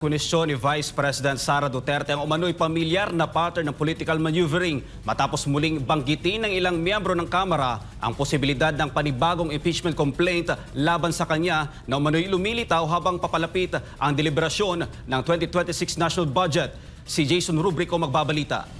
Kunisyon ni Vice President Sara Duterte ang umano'y pamilyar na pattern ng political maneuvering matapos muling banggitin ng ilang miyembro ng Kamara ang posibilidad ng panibagong impeachment complaint laban sa kanya na umano'y lumilitaw habang papalapit ang deliberasyon ng 2026 national budget. Si Jason Rubrico magbabalita.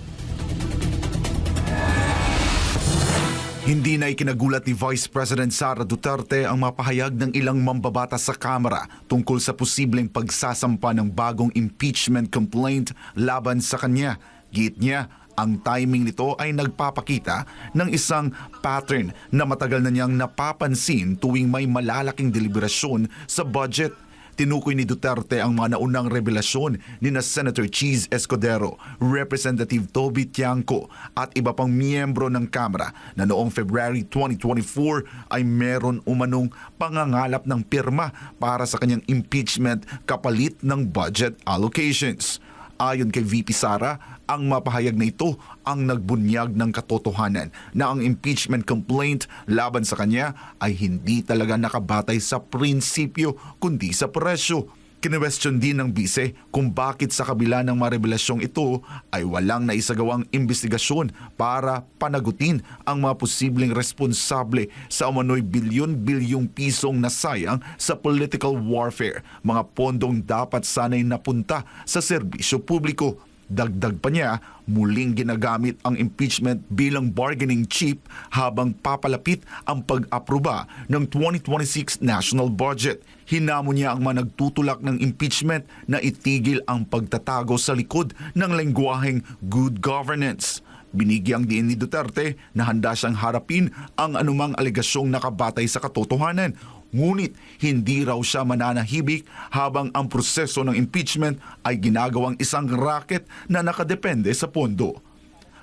Hindi na ikinagulat ni Vice President Sara Duterte ang mapahayag ng ilang mambabata sa Kamara tungkol sa posibleng pagsasampa ng bagong impeachment complaint laban sa kanya. Git niya, ang timing nito ay nagpapakita ng isang pattern na matagal na niyang napapansin tuwing may malalaking deliberasyon sa budget. Tinukoy ni Duterte ang mga naunang revelasyon ni na Senator Cheese Escudero, Representative Toby Tiangco at iba pang miyembro ng Kamara na noong February 2024 ay meron umanong pangangalap ng pirma para sa kanyang impeachment kapalit ng budget allocations. Ayon kay VP Sara, ang mapahayag na ito ang nagbunyag ng katotohanan na ang impeachment complaint laban sa kanya ay hindi talaga nakabatay sa prinsipyo kundi sa presyo. Kinwestiyon din ng bise kung bakit sa kabila ng mga revelasyong ito ay walang naisagawang investigasyon para panagutin ang mga posibleng responsable sa umano'y bilyon-bilyong pisong nasayang sa political warfare, mga pondong dapat sanay napunta sa serbisyo publiko. Dagdag pa niya, muling ginagamit ang impeachment bilang bargaining chip habang papalapit ang pag-aproba ng 2026 national budget. Hinamo niya ang mga nagtutulak ng impeachment na itigil ang pagtatago sa likod ng lengguwaheng good governance. Binigyang din ni Duterte na handa siyang harapin ang anumang alegasyong nakabatay sa katotohanan Ngunit hindi raw siya mananahibik habang ang proseso ng impeachment ay ginagawang isang racket na nakadepende sa pondo.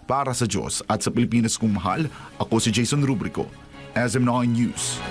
Para sa Diyos at sa Pilipinas kong mahal, ako si Jason Rubrico, SM9 News.